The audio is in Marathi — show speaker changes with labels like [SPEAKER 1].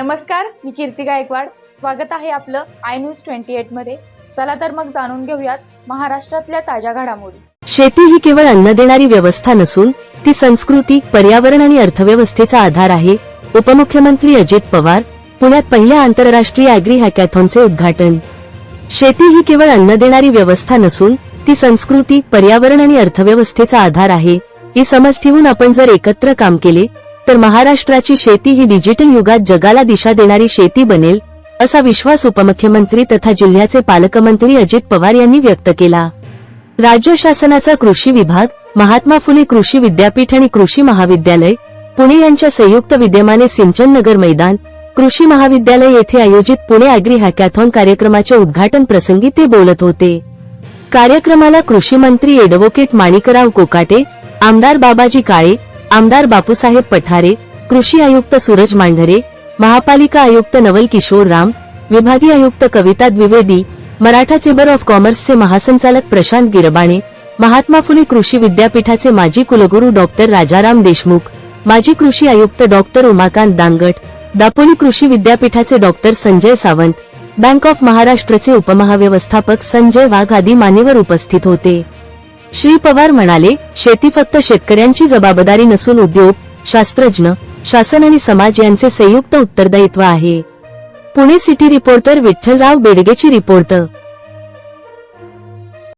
[SPEAKER 1] नमस्कार मी कीर्ती गायकवाड. स्वागत आहे आपलं आय न्यूज ट्वेंटी एटमध्ये. चला तर मग जाणून घेऊयात महाराष्ट्रातल्या ताज्या घडामोडी.
[SPEAKER 2] शेती ही केवळ अन्न देणारी व्यवस्था नसून ती संस्कृती पर्यावरण आणि अर्थव्यवस्थेचा आधार आहे. उपमुख्यमंत्री अजित पवार पुण्यात पहिल्या आंतरराष्ट्रीय अॅग्री हॅकॅथॉनचे उद्घाटन. शेती ही केवळ अन्न देणारी व्यवस्था नसून ती संस्कृती पर्यावरण आणि अर्थव्यवस्थेचा आधार आहे. ही समज ठेवून आपण जर एकत्र काम केले तर महाराष्ट्राची शेती ही डिजिटल युगात जगाला दिशा देणारी शेती बनेल असा विश्वास उपमुख्यमंत्री तथा जिल्ह्याचे पालकमंत्री अजित पवार यांनी व्यक्त केला. राज्य शासनाचा कृषी विभाग महात्मा फुले कृषी विद्यापीठ आणि कृषी महाविद्यालय पुणे यांच्या संयुक्त विद्यमाने सिंचन नगर मैदान कृषी महाविद्यालय येथे आयोजित पुणे अॅग्री हॅकॅथॉन कार्यक्रमाच्या उद्घाटन प्रसंगी ते बोलत होते. कार्यक्रमाला कृषी मंत्री एडव्होकेट माणिकराव कोकाटे आमदार बाबाजी काळे आमदार बापूसाहेब पठारे कृषी आयुक्त सूरज मांढरे महापालिका आयुक्त नवल किशोर राम विभागीय आयुक्त कविता द्विवेदी मराठा चेंबर ऑफ कॉमर्सचे महासंचालक प्रशांत गिरबाणे महात्मा फुले कृषी विद्यापीठाचे माजी कुलगुरू डॉक्टर राजाराम देशमुख माजी कृषी आयुक्त डॉक्टर उमाकांत दांगट दापोली कृषी विद्यापीठाचे doctor Sanjay Sawant bank of महाराष्ट्रचे उपमहाव्यवस्थापक संजय वाघ आदी मान्यवर उपस्थित होते. श्री पवार म्हणाले शेती फक्त शेतकऱ्यांची जबाबदारी नसून उद्योग शास्त्रज्ञ शासन आणि समाज यांचे संयुक्त उत्तरदायित्व आहे. पुणे सिटी रिपोर्टर विठ्ठलराव बेडगेची रिपोर्ट